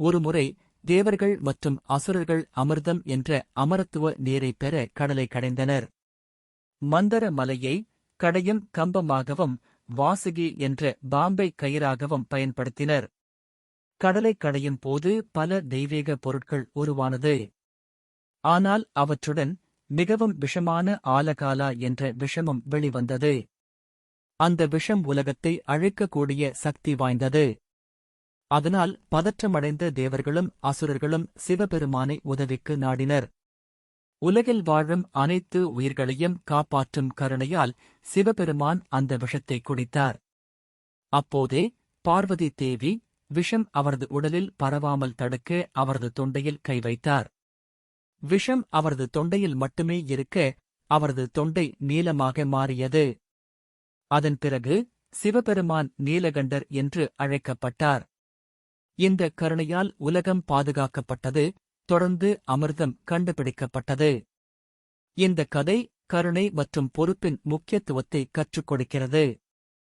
ஒருமுறை தேவர்கள் மற்றும் அசுரர்கள் அமிர்தம் என்ற அமரத்துவ நீரைப் பெற கடலை கடைந்தனர். மந்தர மலையை கடையும் கம்பமாகவும் வாசுகி என்ற பாம்பை கயிறாகவும் பயன்படுத்தினர். கடலை கடையும் போது பல தெய்வீக பொருட்கள் உருவானது. ஆனால் அவற்றுடன் மிகவும் விஷமான ஆலகாலா என்ற விஷமும் வெளிவந்தது. அந்த விஷம் உலகத்தை அழிக்கக்கூடிய சக்தி வாய்ந்தது. அதனால் பதற்றமடைந்த தேவர்களும் அசுரர்களும் சிவபெருமானை உதவிக்கு நாடினர். உலகில் வாழும் அனைத்து உயிர்களையும் காப்பாற்றும் கருணையால் சிவபெருமான் அந்த விஷத்தை குடித்தார். அப்போதே பார்வதி தேவி விஷம் அவரது உடலில் பரவாமல் தடுக்க அவரது தொண்டையில் கை வைத்தார். விஷம் அவரது தொண்டையில் மட்டுமே இருக்க அவரது தொண்டை நீலமாக மாறியது. அதன் பிறகு சிவபெருமான் நீலகண்டர் என்று அழைக்கப்பட்டார். இந்த கருணையால் உலகம் பாதுகாக்கப்பட்டது தொடர்ந்து அமிர்தம் கண்டுபிடிக்கப்பட்டது. இந்த கதை கருணை மற்றும் பொறுப்பின் முக்கியத்துவத்தை கற்றுக் கொடுக்கிறது.